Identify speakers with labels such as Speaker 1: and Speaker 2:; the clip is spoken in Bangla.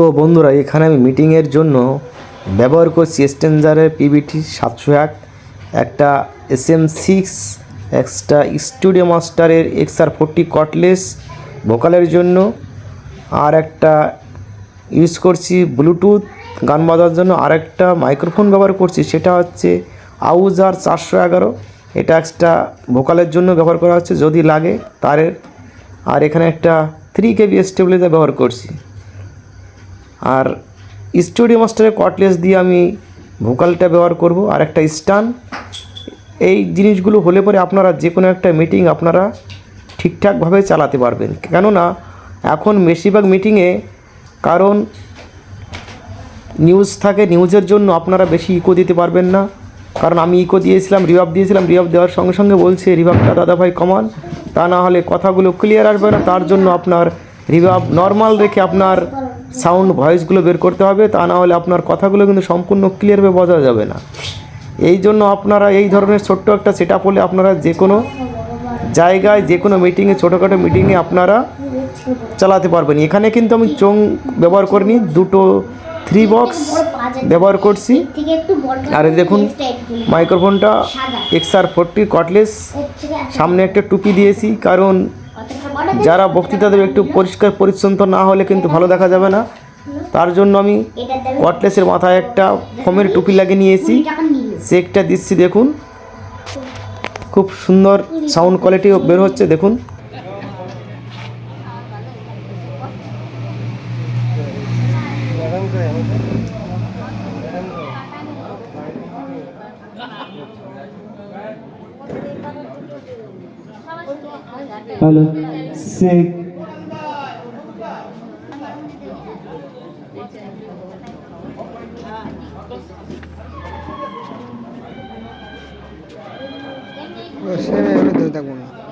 Speaker 1: তো বন্ধুরা, এখানে আমি মিটিংয়ের জন্য ব্যবহার করছি স্টেঞ্জারের পিবিটি সাতশো এক একটা এস এম সিক্স একটা স্টুডিও মাস্টারের এক্সআর ফোরটি কটলেস ভোকালের জন্য, আর একটা ইউজ করছি ব্লুটুথ গান বাজার জন্য, আর একটা মাইক্রোফোন ব্যবহার করছি, সেটা হচ্ছে আউজার চারশো এগারো, এটা একটা ভোকালের জন্য ব্যবহার করা হচ্ছে, যদি লাগে তারের, আর এখানে একটা থ্রি কেবি স্টেবিলাইজার ব্যবহার করছি। আর স্টুডিও মাস্টারের কটলেস দিয়ে আমি ভোকালটা ব্যবহার করব, আর একটা স্টান। এই জিনিসগুলো হলে পরে আপনারা যে কোনো একটা মিটিং আপনারা ঠিকঠাকভাবে চালাতে পারবেন। কেননা, এখন বেশিরভাগ মিটিংয়ে কারণ নিউজ থাকে, নিউজের জন্য আপনারা বেশি ইকো দিতে পারবেন না। কারণ আমি ইকো দিয়েছিলাম, রিভাব দিয়েছিলাম, রিভাব দেওয়ার সঙ্গে সঙ্গে বলছে রিভাবটা দাদাভাই কমান তা না হলে কথাগুলো ক্লিয়ার আসবে না, তার জন্য আপনার রিভাব নর্মাল রেখে আপনার সাউন্ড ভয়েসগুলো বের করতে হবে, তা না হলে আপনার কথাগুলো কিন্তু সম্পূর্ণ ক্লিয়ারভাবে বোঝা যাবে না। এই জন্য আপনারা এই ধরনের ছোট্ট একটা সেট আপ হলে আপনারা যে কোনো জায়গায়, যে কোনো মিটিংয়ে ছোটোখাটো মিটিংয়ে আপনারা চালাতে পারবেন। এখানে কিন্তু আমি চোং ব্যবহার করিনি, দুটো থ্রি বক্স ব্যবহার করছি। আর দেখুন মাইক্রোফোনটা এক্সআর ফোরটি কটলেস সামনে একটা টুপি দিয়েছি, কারণ যারা বক্তৃতা দেবে একটু পরিষ্কার, পরিচ্ছন্ন না হলে কিন্তু ভালো দেখা যাবে না। তার জন্য আমি কটলেসের মাথায় একটা ফোমের টুপি লাগিয়ে নিয়েছি। চেকটা দিচ্ছি, দেখুন। খুব সুন্দর সাউন্ড কোয়ালিটি বের হচ্ছে, দেখুন।
Speaker 2: Hello. Sick.
Speaker 3: সে এগুলো ধরে থাকবো না